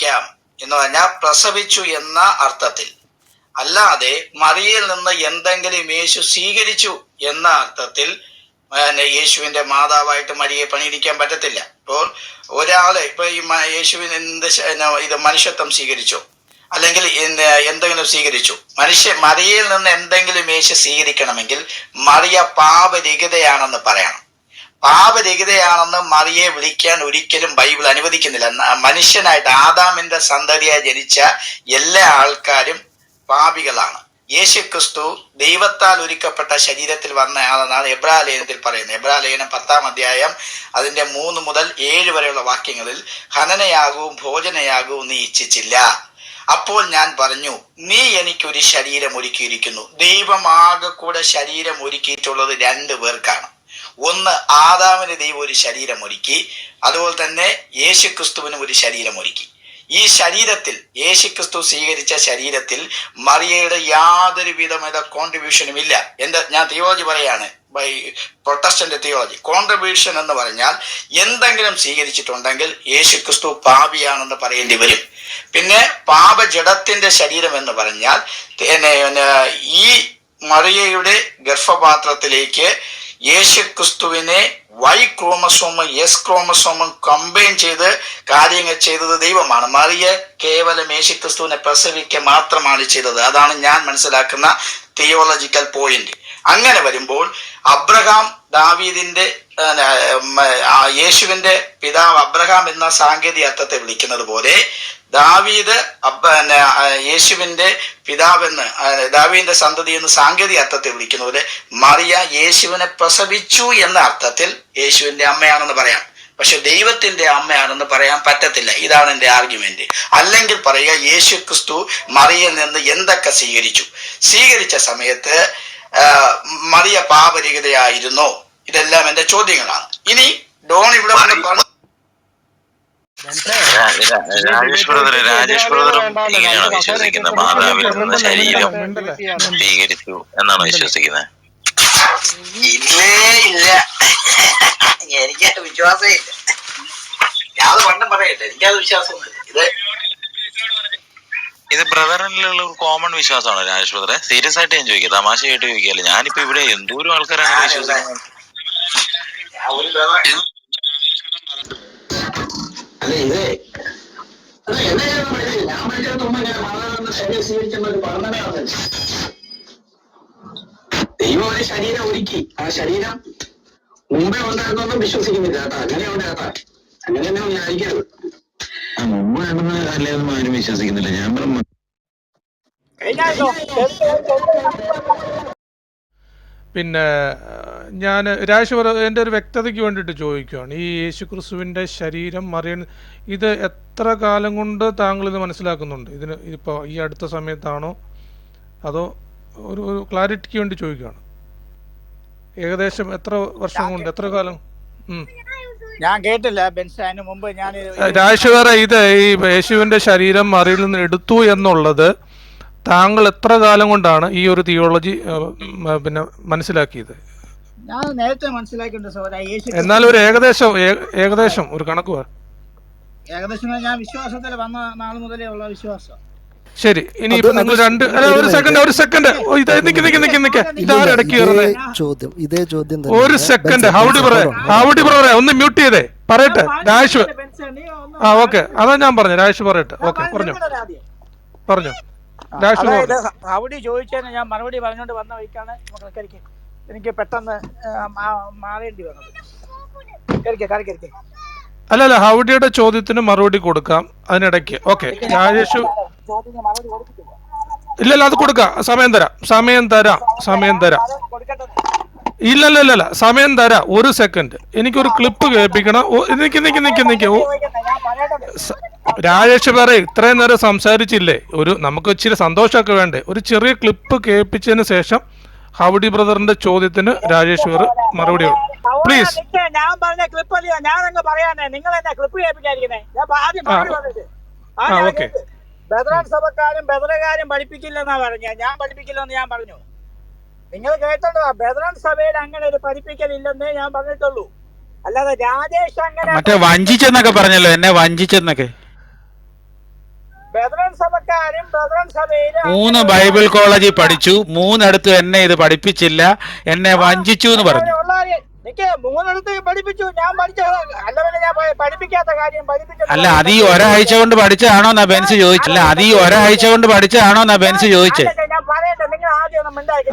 പരിഗണിക്കാം എന്ന് പറഞ്ഞാൽ പ്രസവിച്ചു എന്ന അർത്ഥത്തിൽ. അല്ലാതെ മറിയയിൽ നിന്ന് എന്തെങ്കിലും യേശു സ്വീകരിച്ചു എന്ന അർത്ഥത്തിൽ യേശുവിന്റെ മാതാവായിട്ട് മരിയെ പണിയിരിക്കാൻ പറ്റത്തില്ല. ഇപ്പോൾ ഒരാൾ ഇപ്പൊ ഈ യേശുവിന് എന്ത് ഇത് മനുഷ്യത്വം സ്വീകരിച്ചു. അല്ലെങ്കിൽ എന്തെങ്കിലും സ്വീകരിച്ചു. മനുഷ്യ മറിയയിൽ നിന്ന് എന്തെങ്കിലും യേശു സ്വീകരിക്കണമെങ്കിൽ മറിയ പാപരഹിതയാണെന്ന് പറയണം. പാപരഹിതയാണെന്ന് മറിയെ വിളിക്കാൻ ഒരിക്കലും ബൈബിൾ അനുവദിക്കുന്നില്ല. മനുഷ്യനായിട്ട് ആദാമിന്റെ സന്തതിയായി ജനിച്ച എല്ലാ ആൾക്കാരും പാപികളാണ്. യേശു ക്രിസ്തു ദൈവത്താൽ ഒരുക്കപ്പെട്ട ശരീരത്തിൽ വന്ന ആളെന്നാണ് എബ്രാലയനത്തിൽ പറയുന്നത്. എബ്രാലയനം പത്താം അധ്യായം അതിന്റെ മൂന്ന് മുതൽ ഏഴ് വരെയുള്ള വാക്യങ്ങളിൽ ഹനനയാകവും ഭോജനയാകവും നീ ഇച്ഛിച്ചില്ല. അപ്പോൾ ഞാൻ പറഞ്ഞു നീ എനിക്കൊരു ശരീരം ഒരുക്കിയിരിക്കുന്നു. ദൈവമാകെ കൂടെ ശരീരം ഒരുക്കിയിട്ടുള്ളത് രണ്ടു പേർക്കാണ്. ഒന്ന് ആദാമിന് ദൈവം ഒരു ശരീരം ഒരുക്കി അതുപോലെ തന്നെ യേശു ക്രിസ്തുവിനും ഒരു ശരീരം ഒരുക്കി ഈ ശരീരത്തിൽ യേശുക്രിസ്തു സ്വീകരിച്ച ശരീരത്തിൽ മറിയയുടെ യാതൊരു വിധമായ കോൺട്രിബ്യൂഷനും ഇല്ല. എന്റെ ഞാൻ തിയോളജി പറയാണ്. ബൈ പ്രൊട്ടസ്റ്റന്റ് തിയോളജി കോൺട്രിബ്യൂഷൻ എന്ന് പറഞ്ഞാൽ എന്തെങ്കിലും സ്വീകരിച്ചിട്ടുണ്ടെങ്കിൽ യേശുക്രിസ്തു പാപിയാണെന്ന് പറയേണ്ടി വരും. പിന്നെ പാപജടത്തിന്റെ ശരീരം എന്ന് പറഞ്ഞാൽ ഈ മറിയയുടെ ഗർഭപാത്രത്തിലേക്ക് യേശുക്രിസ്തുവിനെ വൈ ക്രോമസോമും എസ് ക്രോമസോമും കമ്പൈൻ ചെയ്ത് കാര്യങ്ങൾ ചെയ്തത് ദൈവമാണ്. മറിയ കേവലം യേശുക്രിസ്തുവിനെ പ്രസവിക്കുക മാത്രമാണ് ചെയ്തത്. അതാണ് ഞാൻ മനസ്സിലാക്കുന്ന തിയോളജിക്കൽ പോയിന്റ് അങ്ങനെ വരുമ്പോൾ അബ്രഹാം ദാവീദിന്റെ യേശുവിന്റെ പിതാവ് അബ്രഹാം എന്ന സാങ്കേതിക അർത്ഥത്തെ വിളിക്കുന്നത് പോലെ ദാവീദ് പിന്നെ, യേശുവിന്റെ പിതാവെന്ന് ദാവീദിന്റെ സന്തതി എന്ന് സാങ്കേതിക അർത്ഥത്തെ വിളിക്കുന്ന പോലെ മറിയ യേശുവിനെ പ്രസവിച്ചു എന്ന അർത്ഥത്തിൽ യേശുവിന്റെ അമ്മയാണെന്ന് പറയാം. പക്ഷെ ദൈവത്തിന്റെ അമ്മയാണെന്ന് പറയാൻ പറ്റത്തില്ല. ഇതാണ് എന്റെ ആർഗ്യുമെന്റ്. അല്ലെങ്കിൽ പറയുക യേശു ക്രിസ്തു മറിയിൽ നിന്ന് എന്തൊക്കെ സ്വീകരിച്ചു? സ്വീകരിച്ച സമയത്ത് മറിയ പാപരഹിതയായിരുന്നോ. ഇതെല്ലാം എന്റെ ചോദ്യങ്ങളാണ്. ഇനി ഡോൺ ഇവിടെ രാജേഷ് ബ്രദർ രാജേഷ് ബ്രദറും ഇങ്ങനെയാണ് വിശ്വസിക്കുന്ന മാതാവിൽ നിന്ന് ശരീരം സ്വീകരിച്ചു എന്നാണ് വിശ്വസിക്കുന്നത്? ഇല്ലേ ഇല്ല. എനിക്ക് വിശ്വാസമേ ഇല്ല. ഞാൻ പണ്ടും പറയട്ടെ എനിക്കത് വിശ്വാസമൊന്നുമില്ല. ഇത് ഇത് ബ്രദറിലുള്ള ഒരു കോമൺ വിശ്വാസമാണ് രാജേഷ് ബ്രദറെ. സീരിയസ് ആയിട്ട് ഞാൻ ചോദിക്കാം. തമാശയായിട്ട് ചോദിക്കാല്ല ഞാനിപ്പോ ഇവിടെ എന്തോരം ആൾക്കാരാണ് അങ്ങനെ വിശ്വസിക്കുന്നു ഞാൻ ഒരു ബഹളം- അല്ല ഇതേ അല്ല എന്നെ ഞാൻ പഠിച്ചില്ല ഞാൻ പഠിച്ചിടത്ത് മുമ്പ് ഇങ്ങനെ മാതാവിന്റെ ശരീരം സ്വീകരിക്കുന്ന ഒരു പഠനമേ വന്നില്ല ദൈവം ഒരു ശരീരം ഒരുക്കി. ആ ശരീരം മുമ്പേ ഉണ്ടായിരുന്നൊന്നും വിശ്വസിക്കുന്നില്ല കേട്ടോ. അങ്ങനെയുണ്ട് കേട്ടോ. തന്നെ വിചാരിക്കരുത്. മുമ്പ് നടന്ന അല്ലെയൊന്നും ആരും വിശ്വസിക്കുന്നില്ല. ഞാൻ പറഞ്ഞു പിന്നെ ഞാൻ രാജേഷ് എന്റെ ഒരു വ്യക്തതയ്ക്ക് വേണ്ടിയിട്ട് ചോദിക്കുകയാണ് ഈ യേശുക്രിസ്തുവിന്റെ ശരീരം മറിയൻ ഇത് എത്ര കാലം കൊണ്ട് താങ്കൾ ഇത് മനസ്സിലാക്കുന്നുണ്ട്? ഇതിന് ഇപ്പോൾ ഈ അടുത്ത സമയത്താണോ? അതോ ഒരു ഒരു ക്ലാരിറ്റിക്ക് വേണ്ടി ചോദിക്കുകയാണ് ഏകദേശം എത്ര വർഷം കൊണ്ട് എത്ര കാലം? ഞാൻ കേട്ടില്ല ബെൻസ്. മുമ്പ് ഞാൻ രാജേഷ് വേറെ ഇത് ഈ യേശുവിന്റെ ശരീരം മറിയിൽ നിന്ന് എടുത്തു എന്നുള്ളത് താങ്കൾ എത്ര കാലം കൊണ്ടാണ് ഈ ഒരു തിയോളജി പിന്നെ മനസ്സിലാക്കിയത്? ഞാൻ നേരത്തെ മനസ്സിലാക്കിയിട്ടുണ്ട് എന്നാൽ ഒരു ഏകദേശം ഏകദേശം ഒരു കണക്ക് ഏകദേശം ഞാൻ വിശ്വാസത്തിൽ വന്ന നാൾ മുതലേ ഉള്ള വിശ്വാസം. ശരി ഇനി ഇപ്പൊ നിങ്ങൾ രണ്ട് ഒരു സെക്കൻഡ് ഒരു സെക്കൻഡ് ഇത് നിക്ക് നിക്ക് നിക്ക് നിക്ക്. ഇടയ്ക്ക് ചോദ്യം ഇതേ ചോദ്യം തന്നെ ഒരു സെക്കൻഡ് ഹൗഡി പറ ഹൗഡി പറ ഒന്ന് മ്യൂട്ട് ചെയ്തേ. പറയട്ടെ. രാജേഷ് ആ ഓക്കെ അതാ ഞാൻ പറഞ്ഞു. രാജേഷ് പറയട്ടെ. ഓക്കെ പറഞ്ഞു. പറഞ്ഞു. അതായത് അവിടെ ചോദിച്ചതിന് ഞാൻ മറുപടി പറഞ്ഞുകൊണ്ട് വന്ന വഴിക്കാണ് കരിക്ക്. എനിക്ക് പെട്ടെന്ന് മാറേണ്ടി വന്നത് കരിക്കെ കരക്കരിക്കെ അല്ല അല്ല ഹൗഡിയുടെ ചോദ്യത്തിന് മറുപടി കൊടുക്കാം. അതിനിടയ്ക്ക്. ഓക്കെ രാജേഷ് ഇല്ലല്ല അത് കൊടുക്കാം. സമയം തരാം. സമയം തരാം. സമയം തരാം. ഇല്ലല്ല ഇല്ലല്ല സമയം തരാം. ഒരു സെക്കൻഡ് എനിക്കൊരു ക്ലിപ്പ് കേൾപ്പിക്കണം. നിക്ക് നിക്ക് നിക്ക് നിക്ക്. രാജേഷ് പറ ഇത്രയും നേരം സംസാരിച്ചില്ലേ? ഒരു നമുക്ക് ഇച്ചിരി സന്തോഷമൊക്കെ വേണ്ടേ? ഒരു ചെറിയ ക്ലിപ്പ് കേൾപ്പിച്ചതിന് ശേഷം ഹൗഡി ബ്രദറിന്റെ ചോദ്യത്തിന് രാജേഷ് വേറെ മറുപടി പ്ലീസ് ഞാൻ പറഞ്ഞ ക്ലിപ്പ് അല്ലയോ? ഞാൻ അങ്ങ് പറയാനേ. നിങ്ങൾ എന്നെ ക്ലിപ്പ് കേൾപ്പിക്കാതിരിക്കുന്നേ. ആദ്യം. ബദ്രാൻ സഭക്കാരും ബദ്രകാരും പഠിപ്പിക്കില്ലെന്നാ പറഞ്ഞ. ഞാൻ പഠിപ്പിക്കില്ലെന്ന് ഞാൻ പറഞ്ഞു. നിങ്ങൾ കേട്ടോ ബദറാൻ സഭയിൽ അങ്ങനെ ഒരു പഠിപ്പിക്കലില്ലെന്നേ ഞാൻ പറഞ്ഞിട്ടുള്ളൂ. അല്ലാതെ രാജേഷ് അങ്ങനെ മറ്റേ വഞ്ചിച്ചെന്നൊക്കെ പറഞ്ഞല്ലോ എന്നെ വഞ്ചിച്ചെന്നൊക്കെ. ബദറൻ സഭക്കാരും ബദറൻ സഭയിലും മൂന്ന് ബൈബിൾ കോളേജിൽ പഠിച്ചു മൂന്നിടത്ത് എന്നെ ഇത് പഠിപ്പിച്ചില്ല എന്നെ വഞ്ചിച്ചു എന്ന് പറഞ്ഞു. മൂന്നിടത്ത് പഠിപ്പിച്ചു ഞാൻ അല്ല പിന്നെ ഞാൻ പഠിപ്പിക്കാത്ത കാര്യം അല്ല അത് ഈ ഒരാഴ്ച കൊണ്ട് പഠിച്ചതാണോ എന്നാ ബെൻസ് ചോദിച്ചു? അല്ല അത് ഈ ഒരാഴ്ച കൊണ്ട് പഠിച്ചതാണോ എന്നാ ബെൻസ് ചോദിച്ചേ?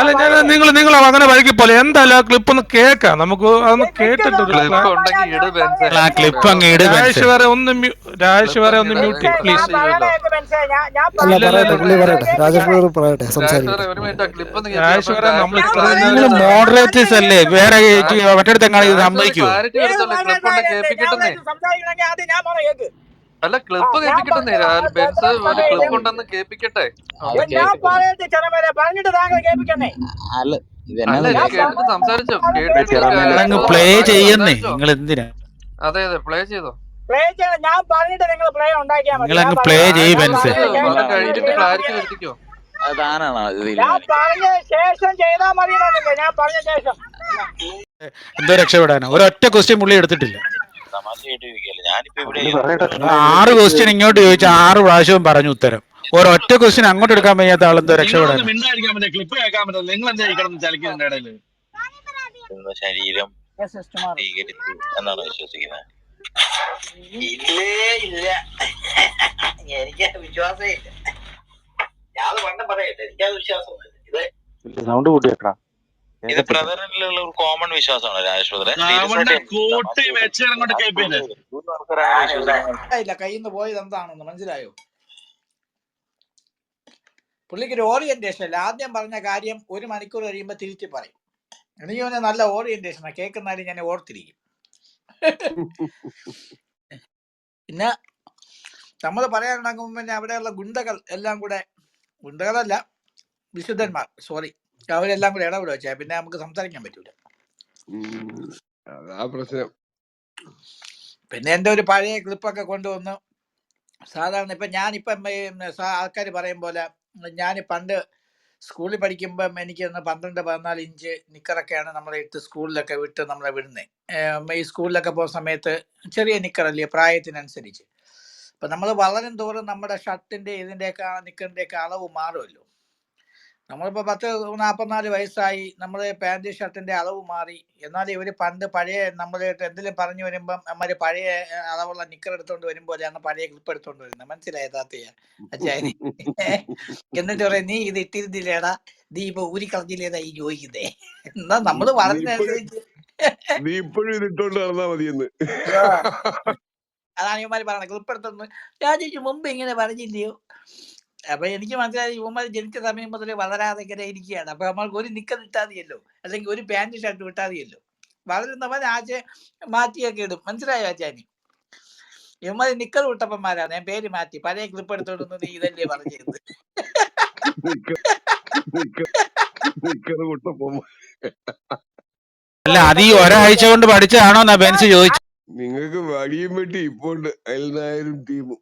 അല്ല ഞാൻ നിങ്ങൾ നിങ്ങൾ അങ്ങനെ വഴിക്ക് പോലെ. എന്തായാലും ആ ക്ലിപ്പ് ഒന്ന് കേൾക്കാം? നമുക്ക് അതൊന്ന് കേട്ടിട്ട് ഒരു ക്ലിപ്പ് ഉണ്ടെങ്കിൽ ഇട് ബെൻസേ. ആ ക്ലിപ്പ് അങ്ങ് ഇട് രാജേഷ് വരെ ഒന്ന് മ്യൂ- രാജേഷ് വരെ ഒന്ന് മ്യൂട്ട് പ്ലീസ് അല്ല ഇല്ല, ഇല്ല, പറയട്ടെ പുള്ളി പറയട്ടെ. രാജേഷ് ബ്രദർ പറയട്ടെ സംസാരിക്കട്ടെ ഒരു മിനിറ്റ് ആ ക്ലിപ്പ് ഒന്ന് രാജേഷ് വരെ നമ്മൾ നിങ്ങൾ നേരം- മോഡറേറ്റേഴ്സ് അല്ലേ? വേറെ മറ്റടുത്ത് എങ്ങനെ ഇത് സമ്മതിക്കൂ ഞാൻ സംസാരിക്കണമെങ്കിൽ പറയാം. അല്ല ക്ലിപ്പ് കേൾപ്പിക്കട്ടെ ബെൻസ് ഒരു ക്ലിപ്പ് ഉണ്ടെന്ന് കേൾപ്പിക്കട്ടെ. സംസാരിച്ചോ? പ്ലേ ചെയ്യുന്നേ. നിങ്ങൾ എന്തിനാ? അതെ അതെ പ്ലേ ചെയ്തോ? പ്ലേ ചെയ്യണം ഞാൻ പറഞ്ഞിട്ട് നിങ്ങൾ പ്ലേ ഉണ്ടാക്കിയാൽ മതി. ചെയ്യ് ബെൻസേ. കേൾക്കണം. ക്ലാരിറ്റി വരുത്തിക്കോ. ഞാൻ പറഞ്ഞ ശേഷം ചെയ്താൽ മതി ഞാൻ പറഞ്ഞ ശേഷം. എന്തോ രക്ഷപ്പെടാനോ? ഒരൊറ്റ ക്വസ്റ്റ്യൻ പുള്ളി എടുത്തിട്ടില്ല. ആറ് ക്വസ്റ്റ്യൻ ഇങ്ങോട്ട് ചോദിച്ച ആറ് പ്രാവശ്യവും പറഞ്ഞു ഉത്തരം. ഒരൊറ്റ ക്വസ്റ്റ്യൻ അങ്ങോട്ട് എടുക്കാൻ വയ്യാത്ത ആളെന്തോ രക്ഷപ്പെടാൻ ശരീരം. സ്വീകരിച്ചു എന്നാണ് വിശ്വസിക്കുന്നത്. ഇല്ലേ ഇല്ല. എനിക്ക് വിശ്വാസമില്ല. ഞാൻ പണ്ടും പറയട്ടെ. എനിക്കത് വിശ്വാസമൊന്നുമില്ല ഇത് ഇത് ബ്രദറിലുള്ള ഒരു കോമൺ വിശ്വാസമാണ് ഇല്ല കയ്യിൽ നിന്ന്. പോയത് എന്താണെന്ന് മനസ്സിലായോ? പുള്ളിക്ക് ഒരു ഓറിയന്റേഷൻ അല്ല ആദ്യം പറഞ്ഞ കാര്യം ഒരു മണിക്കൂർ കഴിയുമ്പോൾ തിരിച്ചു പറയും. എനിക്ക് അവന് നല്ല ഓറിയന്റേഷനാണ് കേൾക്കുന്നാലും ഞാൻ ഓർത്തിരിക്കും. പിന്നെ നമ്മൾ പറയാനുണ്ടാകുമ്പോൾ പിന്നെ അവിടെയുള്ള ഗുണ്ടകൾ എല്ലാം കൂടെ ഗുണ്ടകളല്ല വിശുദ്ധന്മാർ. സോറി അവരെല്ലാം കൂടെ ഇടപെടുക വെച്ചാൽ പിന്നെ നമുക്ക് സംസാരിക്കാൻ പറ്റൂല. ആ പ്രശ്നം. പിന്നെ എന്റെ ഒരു പഴയ ക്ലിപ്പൊക്കെ കൊണ്ടുവന്ന് സാധാരണ ഇപ്പം ഞാനിപ്പം ആൾക്കാർ പറയും പോലെ ഞാൻ പണ്ട് സ്കൂളിൽ പഠിക്കുമ്പം എനിക്ക് ഒന്ന് പന്ത്രണ്ട് പതിനാല് ഇഞ്ച് നിക്കറൊക്കെയാണ് നമ്മളെ ഇട്ട് സ്കൂളിലൊക്കെ വിട്ട് നമ്മളെ വിടുന്നത് ഈ സ്കൂളിലൊക്കെ പോകുന്ന സമയത്ത് ചെറിയ നിക്കറല്ലേ പ്രായത്തിനനുസരിച്ച്. അപ്പം നമ്മൾ വളരും തോറും നമ്മുടെ ഷർട്ടിന്റെ ഇതിന്റെയൊക്കെ നിക്കറിന്റെയൊക്കെ അളവ് മാറുമല്ലോ നമ്മളിപ്പോൾ പത്ത് നാൽപ്പത്തിനാല് വയസ്സായി. നമ്മുടെ പാന്റ് ഷർട്ടിന്റെ അളവ് മാറി. എന്നാൽ ഇവർ പണ്ട് പഴയ നമ്മൾ എന്തെങ്കിലും പറഞ്ഞു വരുമ്പം അമ്മ പഴയ അളവുള്ള നിക്കർ എടുത്തോണ്ട് വരുമ്പോഴാണ് പഴയ ക്ലിപ്പ് എടുത്തോണ്ട് വരുന്നത്. മനസ്സിലായ അച്ചായന്? എന്നിട്ട് പറയാം നീ ഇത് ഇട്ടിരുന്നില്ലേടാ? നീ ഇപ്പൊ ഊരി കളഞ്ഞില്ലേതാ ഈ ചോദിക്കുന്നേ എന്നാ നമ്മൾ വളർന്നനുസരിച്ച് നീ ഇപ്പോഴും ഇത് ഇട്ടോണ്ട് നടന്നാ മതിയെന്ന്. അതാണ് ഇവന്മാര് പറയണത്. ക്ലിപ്പ് എടുത്തോണ്ട് രാജേഷ് മുമ്പ് ഇങ്ങനെ പറഞ്ഞില്ലയോ? അപ്പൊ എനിക്ക് മനസ്സിലായി യുവമാർ ജനിച്ച സമയം മുതൽ വളരാതെ ഇങ്ങനെ ഇരിക്കുകയാണ് അപ്പൊ നമ്മൾക്ക് ഒരു നിക്ക കിട്ടാതെയല്ലോ? അല്ലെങ്കിൽ ഒരു പാന്റ് ഷർട്ട് കിട്ടാതെയല്ലോ? വളരുന്നവൻ ആശയം മാറ്റിയൊക്കെ ഇടും. മനസ്സിലായോ ആചാരി യുവമാർ നിക്കൽ വിട്ടപ്പന്മാരാണ് ഞാൻ പേര് മാറ്റി. പഴയ ക്ലിപ്പ് എടുത്തോണ്ട് നീ ഇതല്ലേ പറഞ്ഞിരുന്നത് അല്ല അത് ഈ ഒരാഴ്ച കൊണ്ട് പഠിച്ചതാണോ എന്നാ ബെൻസ് ചോദിച്ചു നിങ്ങൾക്ക് വടിയും വെട്ടി ഇപ്പോണ്ട് അയൽനായരും ടീമും.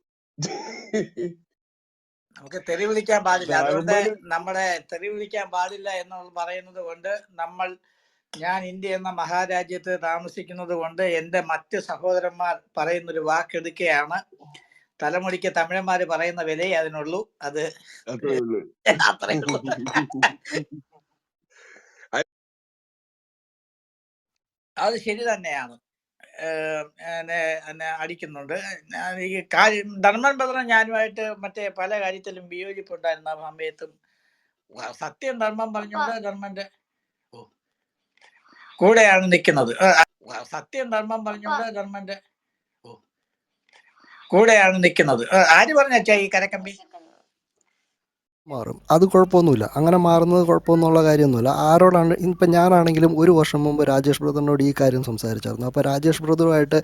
നമുക്ക് തെറി വിളിക്കാൻ പാടില്ല. അതുകൊണ്ട് നമ്മളെ തെറി വിളിക്കാൻ പാടില്ല എന്ന് പറയുന്നത് കൊണ്ട് നമ്മൾ ഞാൻ ഇന്ത്യ എന്ന മഹാരാജ്യത്ത് താമസിക്കുന്നത് കൊണ്ട് എന്റെ മറ്റ് സഹോദരന്മാർ പറയുന്നൊരു വാക്കെടുക്കുകയാണ് തലമുടിക്ക് തമിഴന്മാര് പറയുന്ന വിലയെ അതിനുള്ളൂ. അത് അത്രേ ഉള്ളൂ. അത് ശരി തന്നെയാണ്. എന്നെ എന്നെ അടിക്കുന്നുണ്ട്. ഞാൻ ഈ കാര്യം ധർമ്മൻ ഭദ്രൻ ഞാനുമായിട്ട് മറ്റേ പല കാര്യത്തിലും വിയോജിപ്പുണ്ടായിരുന്ന സമയത്തും. സത്യം ധർമ്മം പറഞ്ഞുകൊണ്ട് ധർമ്മന്റെ കൂടെയാണ് നിൽക്കുന്നത്. സത്യം ധർമ്മം പറഞ്ഞുകൊണ്ട് ധർമ്മന്റെ കൂടെയാണ് നിൽക്കുന്നത്. ആര് പറഞ്ഞ ഈ കരക്കമ്പി? മാറും. അത് കുഴപ്പമൊന്നുമില്ല. അങ്ങനെ മാറുന്നത് കുഴപ്പമൊന്നുള്ള കാര്യമൊന്നുമില്ല. ആരോടാണ് ഇപ്പം ഞാനാണെങ്കിലും ഒരു വർഷം മുമ്പ് രാജേഷ് ബ്രദറിനോട് ഈ കാര്യം സംസാരിച്ചായിരുന്നു. അപ്പോൾ രാജേഷ് ബ്രദറുമായിട്ട്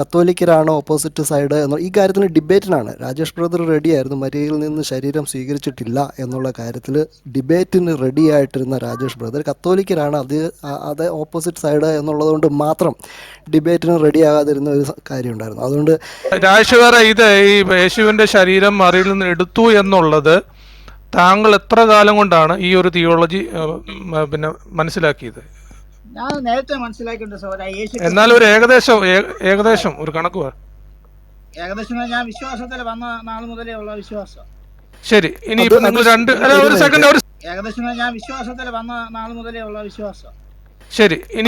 കത്തോലിക്കരാണോ ഓപ്പോസിറ്റ് സൈഡ് എന്ന ഈ കാര്യത്തിന് ഡിബേറ്റിനാണ്. രാജേഷ് ബ്രദർ റെഡിയായിരുന്നു. മരിയയിൽ നിന്ന് ശരീരം സ്വീകരിച്ചിട്ടില്ല എന്നുള്ള കാര്യത്തിൽ ഡിബേറ്റിന് റെഡി ആയിട്ടിരുന്ന രാജേഷ് ബ്രദർ കത്തോലിക്കരാണ്. അത് അത് ഓപ്പോസിറ്റ് സൈഡ് എന്നുള്ളതുകൊണ്ട് മാത്രം ഡിബേറ്റിന് റെഡി ആകാതിരുന്ന ഒരു കാര്യം കാര്യമുണ്ടായിരുന്നു അതുകൊണ്ട് രാജേഷ് ഇത് ഈ യേശുവിന്റെ ശരീരം മറിയിൽ നിന്ന് എടുത്തു എന്നുള്ളത് താങ്കൾ എത്ര കാലം കൊണ്ടാണ് ഈ ഒരു തിയോളജി പിന്നെ മനസ്സിലാക്കിയത്? ഞാൻ നേരത്തെ മനസ്സിലാക്കിയിട്ടുണ്ട് എന്നാൽ ഒരു ഏകദേശം ഏകദേശം ഒരു കണക്ക് ഏകദേശം ഞാൻ വിശ്വാസത്തിൽ വന്ന നാൾ മുതലേ ഉള്ള വിശ്വാസം. ശരി ഇനി ഇപ്പൊ നിങ്ങൾ രണ്ട് ഒരു സെക്കൻഡ് ഒരു ഏകദേശം ഞാൻ വിശ്വാസത്തിൽ വന്ന നാൾ മുതലേ ഉള്ള വിശ്വാസം. ശരി ഇനി